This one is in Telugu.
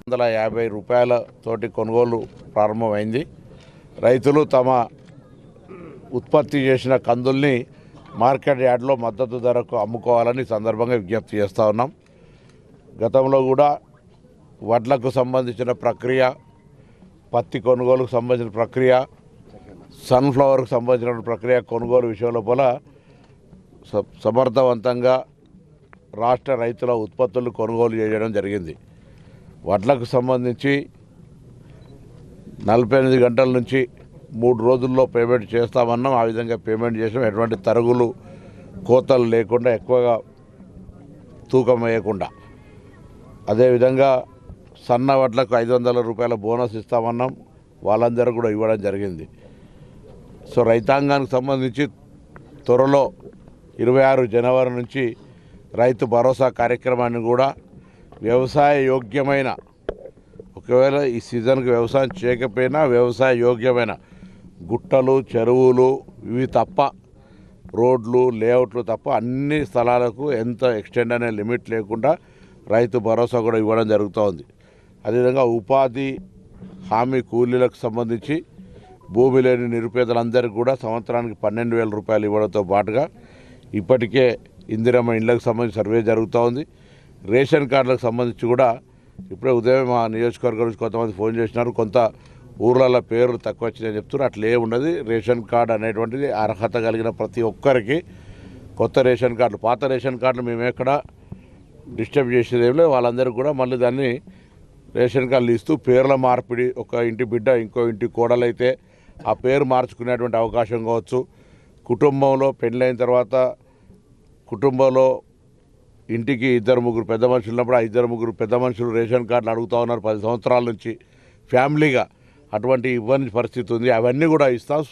వందల యాభై రూపాయల తోటి కొనుగోలు ప్రారంభమైంది. రైతులు తమ ఉత్పత్తి చేసిన కందుల్ని మార్కెట్ యార్డ్లో మద్దతు ధరకు అమ్ముకోవాలని సందర్భంగా విజ్ఞప్తి చేస్తూ ఉన్నాం. గతంలో కూడా వడ్లకు సంబంధించిన ప్రక్రియ పత్తి కొనుగోలుకు సంబంధించిన ప్రక్రియ సన్ఫ్లవర్కు సంబంధించిన ప్రక్రియ కొనుగోలు విషయం లోపల స- సమర్థవంతంగా రాష్ట్ర రైతుల ఉత్పత్తులు కొనుగోలు చేయడం జరిగింది. వడ్లకు సంబంధించి నలభై ఎనిమిది గంటల నుంచి మూడు రోజుల్లో పేమెంట్ చేస్తామన్నాం. ఆ విధంగా పేమెంట్ చేసాం. ఎటువంటి తరుగులు కోతలు లేకుండా ఎక్కువగా తూకం వేయకుండా. అదేవిధంగా సన్న వడ్లకు ఐదు వందల రూపాయల బోనస్ ఇస్తామన్నాం. వాళ్ళందరూ కూడా ఇవ్వడం జరిగింది. సో రైతాంగానికి సంబంధించి త్వరలో ఇరవై ఆరు జనవరి నుంచి రైతు భరోసా కార్యక్రమాన్ని కూడా వ్యవసాయ యోగ్యమైన ఒకవేళ ఈ సీజన్కి వ్యవసాయం చేయకపోయినా వ్యవసాయ యోగ్యమైన గుట్టలు చెరువులు ఇవి తప్ప రోడ్లు లేఅవుట్లు తప్ప అన్ని స్థలాలకు ఎంత ఎక్స్టెండ్ అనే లిమిట్ లేకుండా రైతు భరోసా కూడా ఇవ్వడం జరుగుతోంది అదేవిధంగా ఉపాధి హామీ కూలీలకు సంబంధించి భూమి లేని నిరుపేదలందరికీ కూడా సంవత్సరానికి పన్నెండు వేల రూపాయలు ఇవ్వడంతో పాటుగా ఇప్పటికే ఇందిరమ్మ ఇండ్లకు సంబంధించి సర్వే జరుగుతూ ఉంది. రేషన్ కార్డులకు సంబంధించి కూడా ఇప్పుడే ఉదయం మా నియోజకవర్గం నుంచి కొంతమంది ఫోన్ చేసినారు. కొంత ఊర్లలో పేర్లు తక్కువ వచ్చినాయని చెప్తున్నారు. అట్లా ఉన్నది. రేషన్ కార్డు అనేటువంటిది అర్హత కలిగిన ప్రతి ఒక్కరికి కొత్త రేషన్ కార్డులు పాత రేషన్ కార్డులు మేము ఎక్కడ డిస్టర్బ్ చేసేది ఏం లేదు. వాళ్ళందరికీ కూడా మళ్ళీ దాన్ని రేషన్ కార్డులు ఇస్తూ పేర్ల మార్పిడి ఒక ఇంటి బిడ్డ ఇంకో ఇంటి కోడలైతే ఆ పేరు మార్చుకునేటువంటి అవకాశం కావచ్చు. కుటుంబంలో పెళ్ళైన తర్వాత కుటుంబంలో ఇంటికి ఇద్దరు ముగ్గురు పెద్ద మనుషులు ఉన్నప్పుడు ఆ ఇద్దరు ముగ్గురు పెద్ద మనుషులు రేషన్ కార్డులు అడుగుతూ ఉన్నారు. పది సంవత్సరాల నుంచి ఫ్యామిలీగా. అటువంటి ఇవ్వని పరిస్థితి ఉంది. అవన్నీ కూడా ఇస్తాం.